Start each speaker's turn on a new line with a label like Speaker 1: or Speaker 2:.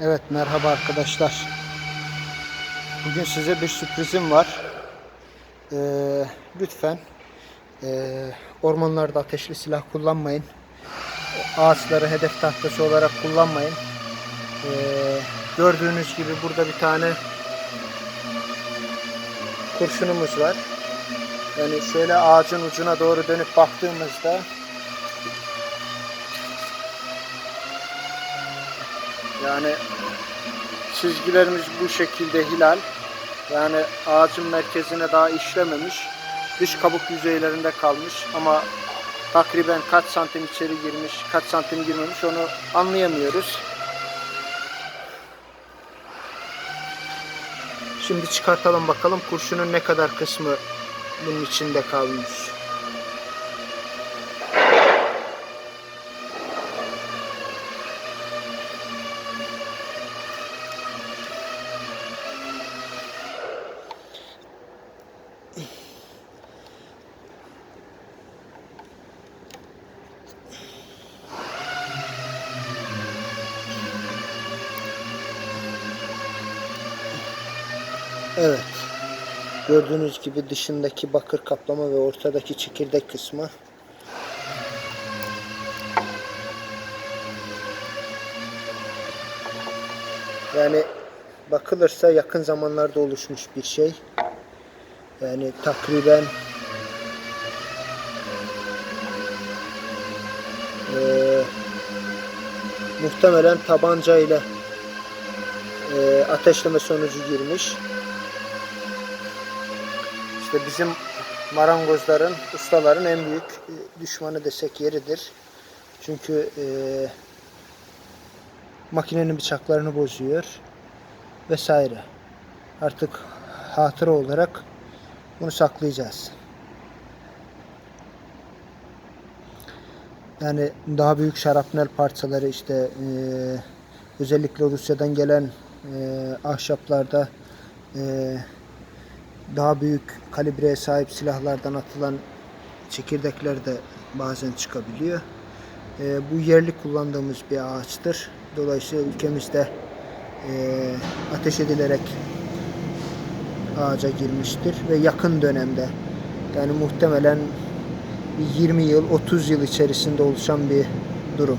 Speaker 1: Evet merhaba arkadaşlar. Bugün size bir sürprizim var. Ee, lütfen ee, ormanlarda ateşli silah kullanmayın. Ağaçları hedef tahtası olarak kullanmayın. Ee, gördüğünüz gibi burada bir tane kurşunumuz var. Yani şöyle ağacın ucuna doğru dönüp baktığımızda Yani çizgilerimiz bu şekilde hilal. Yani ağacın merkezine daha işlememiş. Dış kabuk yüzeylerinde kalmış ama takriben kaç santim içeri girmiş, kaç santim girmemiş onu anlayamıyoruz. Şimdi çıkartalım bakalım kurşunun ne kadar kısmı bunun içinde kalmış. Evet. Gördüğünüz gibi dışındaki bakır kaplama ve ortadaki çekirdek kısmı. Yani bakılırsa yakın zamanlarda oluşmuş bir şey. Yani takriben eee muhtemelen tabanca ile eee, ateşleme sonucu girmiş. İşte bizim marangozların, ustaların en büyük e, düşmanı desek yeridir. Çünkü e, makinenin bıçaklarını bozuyor vesaire. Artık hatıra olarak bunu saklayacağız. Yani daha büyük şarapnel parçaları işte e, özellikle Rusya'dan gelen e, ahşaplarda e, daha büyük kalibreye sahip silahlardan atılan çekirdekler de bazen çıkabiliyor. Ee, bu yerli kullandığımız bir ağaçtır. Dolayısıyla ülkemizde e, ateş edilerek ağaca girmiştir ve yakın dönemde yani muhtemelen bir 20 yıl 30 yıl içerisinde oluşan bir durum.